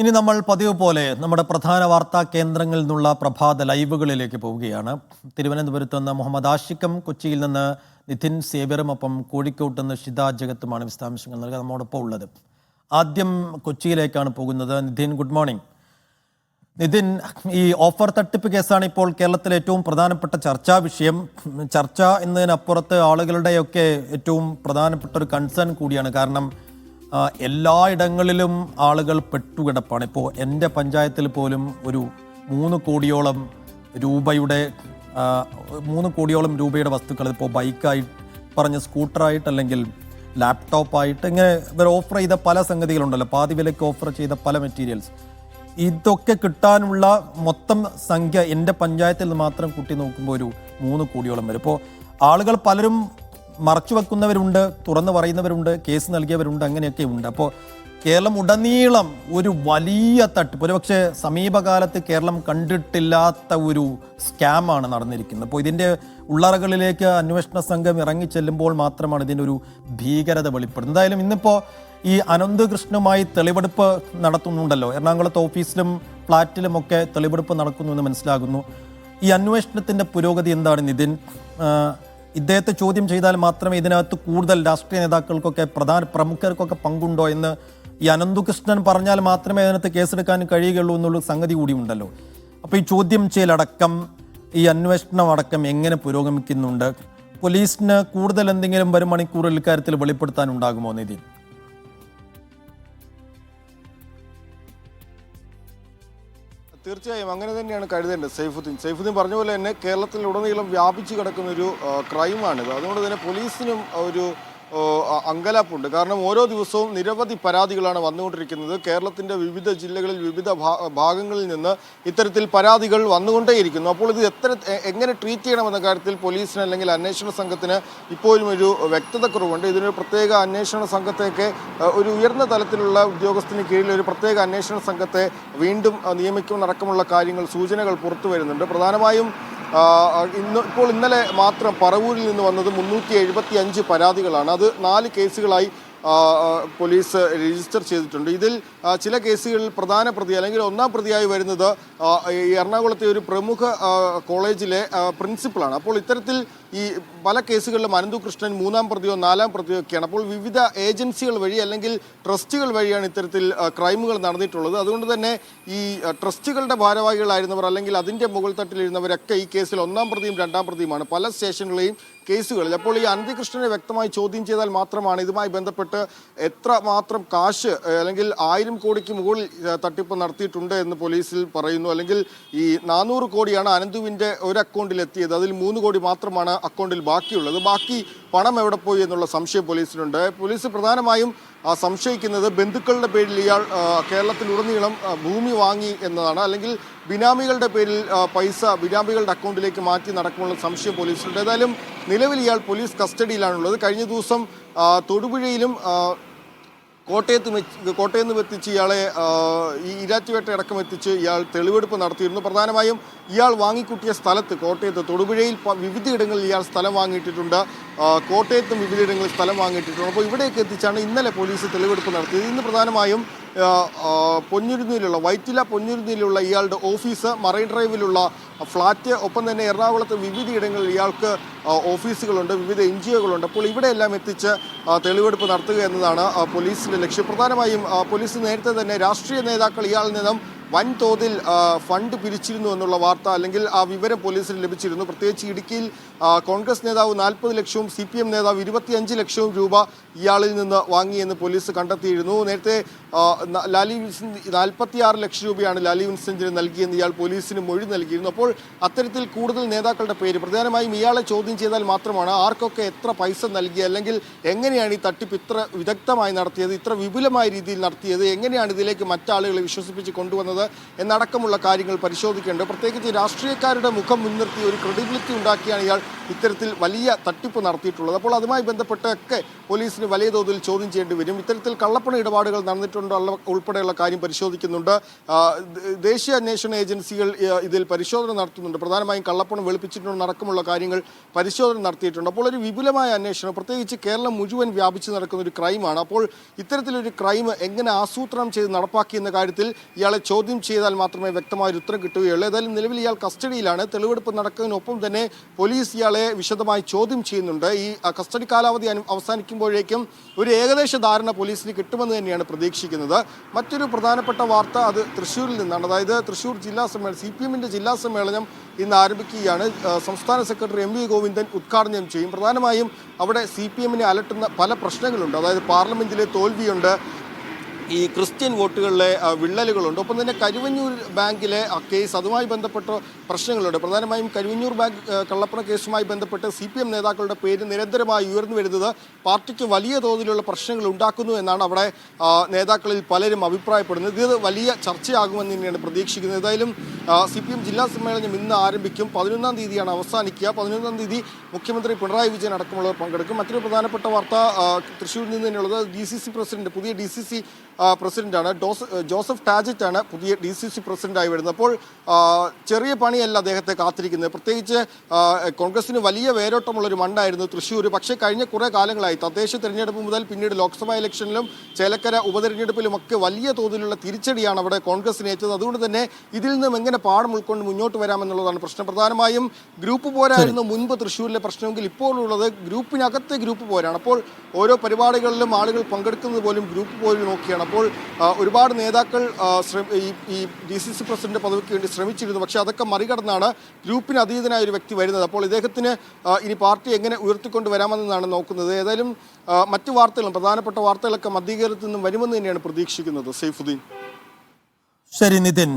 ഇനി നമ്മൾ പതിവ് പോലെ നമ്മുടെ പ്രധാന വാർത്താ കേന്ദ്രങ്ങളിൽ നിന്നുള്ള പ്രഭാത ലൈവുകളിലേക്ക് പോവുകയാണ്. തിരുവനന്തപുരത്ത് നിന്ന് മുഹമ്മദ് ആഷിഖും കൊച്ചിയിൽ നിന്ന് നിതിൻ സേവ്യറും ഒപ്പം കോഴിക്കോട്ട് നിന്ന് ഷിത ജഗത്തുമാണ് വിശദാംശങ്ങൾ നൽകുക നമ്മോടൊപ്പം ഉള്ളത്. ആദ്യം കൊച്ചിയിലേക്കാണ് പോകുന്നത് നിതിൻ ഗുഡ് മോർണിംഗ്. നിതിൻ ഈ ഓഫർ തട്ടിപ്പ് കേസാണ് ഇപ്പോൾ കേരളത്തിലെ ഏറ്റവും പ്രധാനപ്പെട്ട ചർച്ചാ വിഷയം. ചർച്ച എന്നതിനപ്പുറത്ത് ആളുകളുടെയൊക്കെ ഏറ്റവും പ്രധാനപ്പെട്ട ഒരു കൺസേൺ കൂടിയാണ്. കാരണം എല്ലായിടങ്ങളിലും ആളുകൾ പെട്ടുകിടപ്പാണ്. ഇപ്പോൾ എന്റെ പഞ്ചായത്തിൽ പോലും ഒരു മൂന്ന് കോടിയോളം രൂപയുടെ മൂന്ന് കോടിയോളം രൂപയുടെ വസ്തുക്കൾ ഇപ്പോൾ ബൈക്കായി പറഞ്ഞ സ്കൂട്ടറായിട്ട് അല്ലെങ്കിൽ ലാപ്ടോപ്പായിട്ട് ഇങ്ങനെ ഇവർ ഓഫർ ചെയ്ത പല സംഗതികളുണ്ടല്ലോ. പാതി വിലയ്ക്ക് ഓഫർ ചെയ്ത പല മെറ്റീരിയൽസ്. ഇതൊക്കെ കിട്ടാനുള്ള മൊത്തം സംഖ്യ എന്റെ പഞ്ചായത്തിൽ മാത്രം കൂട്ടി നോക്കുമ്പോൾ ഒരു മൂന്ന് കോടിയോളം വരും. ഇപ്പോൾ ആളുകൾ പലരും മറച്ചു വെക്കുന്നവരുണ്ട് തുറന്നു പറയുന്നവരുണ്ട് കേസ് നൽകിയവരുണ്ട് അങ്ങനെയൊക്കെ ഉണ്ട് അപ്പോൾ കേരളം ഉടനീളം ഒരു വലിയ തട്ടിപ്പ്. ഒരുപക്ഷെ സമീപകാലത്ത് കേരളം കണ്ടിട്ടില്ലാത്ത ഒരു സ്കാമാണ് നടന്നിരിക്കുന്നത്. അപ്പോൾ ഇതിന്റെ ഉള്ളറകളിലേക്ക് അന്വേഷണ സംഘം ഇറങ്ങി ചെല്ലുമ്പോൾ മാത്രമാണ് ഇതിന്റെ ഒരു ഭീകരത വെളിപ്പെടുന്നത്. എന്തായാലും ഇന്നിപ്പോൾ ഈ അനന്ത് കൃഷ്ണുമായി തെളിവെടുപ്പ് നടത്തുന്നുണ്ടല്ലോ. എറണാകുളത്ത് ഓഫീസിലും ഫ്ലാറ്റിലും ഒക്കെ തെളിവെടുപ്പ് നടക്കുന്നു എന്ന് മനസ്സിലാകുന്നു. ഈ അന്വേഷണത്തിന്റെ പുരോഗതി എന്താണ് നിതിൻ? ഇദ്ദേഹത്തെ ചോദ്യം ചെയ്താൽ മാത്രമേ ഇതിനകത്ത് കൂടുതൽ രാഷ്ട്രീയ നേതാക്കൾക്കൊക്കെ പ്രധാന പ്രമുഖർക്കൊക്കെ പങ്കുണ്ടോ എന്ന് ഈ അനന്തുകൃഷ്ണൻ പറഞ്ഞാൽ മാത്രമേ അതിനകത്ത് കേസെടുക്കാൻ കഴിയുകയുള്ളൂ എന്നുള്ള സംഗതി കൂടി ഉണ്ടല്ലോ അപ്പോൾ ഈ ചോദ്യം ചെയ്യലടക്കം ഈ അന്വേഷണം അടക്കം എങ്ങനെ പുരോഗമിക്കുന്നുണ്ട്? പോലീസിന് കൂടുതൽ എന്തെങ്കിലും വരും മണിക്കൂറിൽ ഇക്കാര്യത്തിൽ വെളിപ്പെടുത്താനുണ്ടാകുമോ നിതിൻ? തീർച്ചയായും അങ്ങനെ തന്നെയാണ് കരുതേണ്ടത്. സൈഫുദ്ദീൻ. സൈഫുദ്ദീൻ പറഞ്ഞ പോലെ തന്നെ കേരളത്തിലുടനീളം വ്യാപിച്ചു കിടക്കുന്ന ഒരു ക്രൈമാണിത് അതുകൊണ്ട് തന്നെ പോലീസിനും ഒരു അങ്കലാപ്പുണ്ട്. കാരണം ഓരോ ദിവസവും നിരവധി പരാതികളാണ് വന്നുകൊണ്ടിരിക്കുന്നത്. കേരളത്തിന്റെ വിവിധ ജില്ലകളിൽ വിവിധ ഭാഗങ്ങളിൽ നിന്ന് ഇത്തരത്തിൽ പരാതികൾ വന്നുകൊണ്ടേയിരിക്കുന്നു. അപ്പോൾ ഇത് എത്ര എങ്ങനെ ട്രീറ്റ് ചെയ്യണമെന്ന കാര്യത്തിൽ പോലീസിന് അല്ലെങ്കിൽ അന്വേഷണ സംഘത്തിന് ഇപ്പോഴും ഒരു വ്യക്തത കുറവുണ്ട് ഇതിനൊരു പ്രത്യേക അന്വേഷണ സംഘത്തെയൊക്കെ ഒരു ഉയർന്ന തലത്തിലുള്ള ഉദ്യോഗസ്ഥന് കീഴിൽ ഒരു പ്രത്യേക അന്വേഷണ സംഘത്തെ വീണ്ടും നിയമിക്കുന്നടക്കമുള്ള കാര്യങ്ങൾ സൂചനകൾ പുറത്തു വരുന്നുണ്ട്. പ്രധാനമായും ഇന്ന് ഇപ്പോൾ ഇന്നലെ മാത്രം പറവൂരിൽ നിന്ന് വന്നത് മുന്നൂറ്റി പരാതികളാണ്. അത് നാല് കേസുകളായി പോലീസ് രജിസ്റ്റർ ചെയ്തിട്ടുണ്ട്. ഇതിൽ ചില കേസുകളിൽ പ്രധാന പ്രതി അല്ലെങ്കിൽ ഒന്നാം പ്രതിയായി വരുന്നത് എറണാകുളത്തെ ഒരു പ്രമുഖ കോളേജിലെ പ്രിൻസിപ്പളാണ്. അപ്പോൾ ഇത്തരത്തിൽ ഈ പല കേസുകളിലും അനന്തു കൃഷ്ണൻ മൂന്നാം പ്രതിയോ നാലാം പ്രതിയോ ഒക്കെയാണ്. അപ്പോൾ വിവിധ ഏജൻസികൾ വഴി അല്ലെങ്കിൽ ട്രസ്റ്റുകൾ വഴിയാണ് ഇത്തരത്തിൽ ക്രൈമുകൾ നടന്നിട്ടുള്ളത്. അതുകൊണ്ട് തന്നെ ഈ ട്രസ്റ്റുകളുടെ ഭാരവാഹികളായിരുന്നവർ അല്ലെങ്കിൽ അതിന്റെ മുകൾ തട്ടിലിരുന്നവരൊക്കെ ഈ കേസിൽ ഒന്നാം പ്രതിയും രണ്ടാം പ്രതിയുമാണ് പല സ്റ്റേഷനുകളെയും കേസുകളിൽ. അപ്പോൾ ഈ അനന്തികൃഷ്ണനെ വ്യക്തമായി ചോദ്യം ചെയ്താൽ മാത്രമാണ് ഇതുമായി ബന്ധപ്പെട്ട് എത്ര മാത്രം കാശ് അല്ലെങ്കിൽ ആയിരം കോടിക്ക് മുകളിൽ തട്ടിപ്പ് നടത്തിയിട്ടുണ്ട് എന്ന് പോലീസിൽ പറയുന്നു. അല്ലെങ്കിൽ ഈ നാനൂറ് കോടിയാണ് അനന്തുവിന്റെ ഒരു അക്കൗണ്ടിൽ എത്തിയത്. അതിൽ മൂന്ന് കോടി മാത്രമാണ് അക്കൗണ്ടിൽ ബാക്കിയുള്ളത്. ബാക്കി പണം എവിടെ പോയി എന്നുള്ള സംശയം പോലീസിനുണ്ട്. പോലീസ് പ്രധാനമായും സംശയിക്കുന്നത് ബന്ധുക്കളുടെ പേരിൽ ഇയാൾ കേരളത്തിലുടനീളം ഭൂമി വാങ്ങി എന്നതാണ്. അല്ലെങ്കിൽ ബിനാമികളുടെ പേരിൽ പൈസ ബിനാമികളുടെ അക്കൗണ്ടിലേക്ക് മാറ്റി നടക്കുമെന്നുള്ള സംശയം പോലീസിനുണ്ട്. ഏതായാലും നിലവിൽ ഇയാൾ പോലീസ് കസ്റ്റഡിയിലാണുള്ളത്. കഴിഞ്ഞ ദിവസം തൊടുപുഴയിലും കോട്ടയത്ത് കോട്ടയത്ത് നിന്ന് എത്തിച്ച് ഇയാളെ ഈ ഇരാറ്റുപേട്ട അടക്കം എത്തിച്ച് ഇയാൾ തെളിവെടുപ്പ് നടത്തിയിരുന്നു. പ്രധാനമായും ഇയാൾ വാങ്ങിക്കൂട്ടിയ സ്ഥലത്ത് കോട്ടയത്ത് തൊടുപുഴയിൽ വിവിധയിടങ്ങളിൽ ഇയാൾ സ്ഥലം വാങ്ങിയിട്ടിട്ടുണ്ട്. കോട്ടയത്തും വിവിധയിടങ്ങളിൽ സ്ഥലം വാങ്ങിയിട്ടിട്ടുണ്ട്. അപ്പോൾ ഇവിടേക്ക് എത്തിച്ചാണ് ഇന്നലെ പോലീസ് തെളിവെടുപ്പ് നടത്തിയത്. ഇന്ന് പ്രധാനമായും പൊന്നുരുന്നിയിലുള്ള വൈറ്റില പൊന്നുരുന്നിയിലുള്ള ഇയാളുടെ ഓഫീസ് മറൈൻ ഡ്രൈവിലുള്ള ഫ്ലാറ്റ് ഒപ്പം തന്നെ എറണാകുളത്ത് വിവിധയിടങ്ങളിൽ ഇയാൾക്ക് ഓഫീസുകളുണ്ട് വിവിധ എൻ ജി ഒകളുണ്ട് അപ്പോൾ ഇവിടെയെല്ലാം എത്തിച്ച് തെളിവെടുപ്പ് നടത്തുക എന്നതാണ് പോലീസിന്റെ ലക്ഷ്യം. പ്രധാനമായും പോലീസ് നേരത്തെ തന്നെ രാഷ്ട്രീയ നേതാക്കൾ ഇയാളിൽ നിന്നും വൻതോതിൽ ഫണ്ട് പിരിച്ചിരുന്നു എന്നുള്ള വാർത്ത അല്ലെങ്കിൽ ആ വിവരം പോലീസിന് ലഭിച്ചിരുന്നു. പ്രത്യേകിച്ച് ഇടുക്കിയിൽ കോൺഗ്രസ് നേതാവ് നാൽപ്പത് ലക്ഷവും സി പി എം നേതാവ് ഇരുപത്തിയഞ്ച് ലക്ഷവും രൂപ ഇയാളിൽ നിന്ന് വാങ്ങിയെന്ന് പോലീസ് കണ്ടെത്തിയിരുന്നു. നേരത്തെ ലാലി വിൻസെന്റ് നാൽപ്പത്തിയാറ് ലക്ഷം രൂപയാണ് ലാലി വിൻസെന്റിന് നൽകിയെന്ന് ഇയാൾ പോലീസിന് മൊഴി നൽകിയിരുന്നു. അപ്പോൾ അത്തരത്തിൽ കൂടുതൽ നേതാക്കളുടെ പേര് പ്രധാനമായും ഇയാളെ ചോദ്യം ചെയ്താൽ മാത്രമാണ് ആർക്കൊക്കെ എത്ര പൈസ നൽകി അല്ലെങ്കിൽ എങ്ങനെയാണ് ഈ തട്ടിപ്പ് ഇത്ര വിദഗ്ധമായി നടത്തിയത് ഇത്ര വിപുലമായ രീതിയിൽ നടത്തിയത് എങ്ങനെയാണ് ഇതിലേക്ക് മറ്റാളുകളെ വിശ്വസിപ്പിച്ച് കൊണ്ടുവന്നത് നടത്തിയിട്ടുള്ളത് എന്നടക്കമുള്ള കാര്യങ്ങൾ പരിശോധിക്കേണ്ടത്. പ്രത്യേകിച്ച് രാഷ്ട്രീയക്കാരുടെ മുഖം മുൻനിർത്തി ഒരു ക്രെഡിബിലിറ്റി ഉണ്ടാക്കിയാണ് ഇയാൾ ഇത്തരത്തിൽ വലിയ തട്ടിപ്പ് നടത്തിയിട്ടുള്ളത്. അപ്പോൾ അതുമായി ബന്ധപ്പെട്ടൊക്കെ പോലീസിന് വലിയ തോതിൽ ചോദ്യം ചെയ്യേണ്ടി വരും. ഇത്തരത്തിൽ കള്ളപ്പണ ഇടപാടുകൾ നടന്നിട്ടുണ്ടോ ഉൾപ്പെടെയുള്ള കാര്യം പരിശോധിക്കുന്നുണ്ട്. ദേശീയ അന്വേഷണ ഏജൻസികൾ ഇതിൽ പരിശോധന നടത്തുന്നുണ്ട്. പ്രധാനമായും കള്ളപ്പണം വെളുപ്പിച്ചിട്ടുണ്ടോ നടക്കമുള്ള കാര്യങ്ങൾ പരിശോധന നടത്തിയിട്ടുണ്ട്. അപ്പോൾ ഒരു വിപുലമായ അന്വേഷണം പ്രത്യേകിച്ച് കേരളം മുഴുവൻ വ്യാപിച്ചു നടക്കുന്ന ഒരു ക്രൈമാണ്. അപ്പോൾ ഇത്തരത്തിലൊരു ക്രൈം എങ്ങനെ ആസൂത്രണം ചെയ്ത് നടപ്പാക്കി എന്ന കാര്യത്തിൽ ഇയാളെ ചോദ്യം ചെയ്താൽ മാത്രമേ വ്യക്തമായ ഉത്തരം കിട്ടുകയുള്ളൂ. ഏതായാലും നിലവിൽ ഇയാൾ കസ്റ്റഡിയിലാണ്. തെളിവെടുപ്പ് നടക്കുന്നതിനൊപ്പം തന്നെ പോലീസ് ഇയാളെ വിശദമായി ചോദ്യം ചെയ്യുന്നുണ്ട്. ഈ കസ്റ്റഡി കാലാവധി അവസാനിക്കുമ്പോഴേക്കും ഒരു ഏകദേശ ധാരണ പോലീസിന് കിട്ടുമെന്ന് തന്നെയാണ് പ്രതീക്ഷിക്കുന്നത്. മറ്റൊരു പ്രധാനപ്പെട്ട വാർത്ത അത് തൃശ്ശൂരിൽ നിന്നാണ്. അതായത് തൃശ്ശൂർ ജില്ലാ സമ്മേളനം സി പി എമ്മിന്റെ ജില്ലാ സമ്മേളനം ഇന്ന് ആരംഭിക്കുകയാണ്. സംസ്ഥാന സെക്രട്ടറി എം വി ഗോവിന്ദൻ ഉദ്ഘാടനം ചെയ്യും. പ്രധാനമായും അവിടെ സി പി എമ്മിനെ അലട്ടുന്ന പല പ്രശ്നങ്ങളുണ്ട്. അതായത് പാർലമെന്റിലെ തോൽവിയുണ്ട് ഈ ക്രിസ്ത്യൻ വോട്ടുകളിലെ വിള്ളലുകളുണ്ട്. ഒപ്പം തന്നെ കരുവഞ്ഞൂർ ബാങ്കിലെ കേസ് അതുമായി ബന്ധപ്പെട്ട പ്രശ്നങ്ങളുണ്ട്. പ്രധാനമായും കരുവഞ്ഞൂർ ബാങ്ക് കള്ളപ്പണ കേസുമായി ബന്ധപ്പെട്ട് സി പി എം നേതാക്കളുടെ പേര് നിരന്തരമായി ഉയർന്നു വരുന്നത് പാർട്ടിക്ക് വലിയ തോതിലുള്ള പ്രശ്നങ്ങൾ ഉണ്ടാക്കുന്നു എന്നാണ് അവിടെ നേതാക്കളിൽ പലരും അഭിപ്രായപ്പെടുന്നത്. ഇത് വലിയ ചർച്ചയാകുമെന്ന് തന്നെയാണ് പ്രതീക്ഷിക്കുന്നത്. ഏതായാലും സി പി എം ജില്ലാ സമ്മേളനം ഇന്ന് ആരംഭിക്കും. പതിനൊന്നാം തീയതിയാണ് അവസാനിക്കുക. പതിനൊന്നാം തീയതി മുഖ്യമന്ത്രി പിണറായി വിജയൻ അടക്കമുള്ളവർ പങ്കെടുക്കും. മറ്റൊരു പ്രധാനപ്പെട്ട വാർത്ത തൃശ്ശൂരിൽ നിന്ന് തന്നെയുള്ളത്. ഡി സി സി പ്രസിഡന്റ് പുതിയ ഡി സി സി പ്രസിഡന്റാണ്. ജോസഫ് ടാജറ്റ് ആണ് പുതിയ ഡി സി സി പ്രസിഡന്റായി വരുന്നത്. അപ്പോൾ ചെറിയ പണിയല്ല അദ്ദേഹത്തെ കാത്തിരിക്കുന്നത്. പ്രത്യേകിച്ച് കോൺഗ്രസിന് വലിയ വേരോട്ടമുള്ള ഒരു മണ്ണായിരുന്നു തൃശ്ശൂർ. പക്ഷേ കഴിഞ്ഞ കുറേ കാലങ്ങളായി തദ്ദേശ തെരഞ്ഞെടുപ്പ് മുതൽ പിന്നീട് ലോക്സഭാ ഇലക്ഷനിലും ചേലക്കര ഉപതെരഞ്ഞെടുപ്പിലും ഒക്കെ വലിയ തോതിലുള്ള തിരിച്ചടിയാണ് അവിടെ കോൺഗ്രസിന് ഏറ്റത്. അതുകൊണ്ട് തന്നെ ഇതിൽ നിന്നും എങ്ങനെ പാഠം ഉൾക്കൊണ്ട് മുന്നോട്ട് വരാമെന്നുള്ളതാണ് പ്രശ്നം. പ്രധാനമായും ഗ്രൂപ്പ് പോരായിരുന്നു മുൻപ് തൃശ്ശൂരിലെ പ്രശ്നമെങ്കിൽ ഇപ്പോഴുള്ളത് ഗ്രൂപ്പിനകത്തെ ഗ്രൂപ്പ് പോരാണ്. അപ്പോൾ ഓരോ പരിപാടികളിലും ആളുകൾ പങ്കെടുക്കുന്നത് പോലും ഗ്രൂപ്പ് പോലും നോക്കിയാണ്. അപ്പോൾ ഒരുപാട് നേതാക്കൾ ഈ ഡി സി സി പ്രസിഡന്റ് പദവിക്ക് വേണ്ടി ശ്രമിച്ചിരുന്നു. പക്ഷേ അതൊക്കെ മറികടന്നാണ് ഗ്രൂപ്പിന് അതീതനായ ഒരു വ്യക്തി വരുന്നത്. അപ്പോൾ ഇദ്ദേഹത്തിന് ഇനി പാർട്ടി എങ്ങനെ ഉയർത്തിക്കൊണ്ട് വരാമെന്നാണ് നോക്കുന്നത്. ഏതായാലും മറ്റു വാർത്തകളും പ്രധാനപ്പെട്ട വാർത്തകളൊക്കെ മധ്യകേരളത്തിൽ നിന്നും വരുമെന്ന് തന്നെയാണ് പ്രതീക്ഷിക്കുന്നത്. സൈഫുദ്ദീൻ. ശരി നിതിൻ.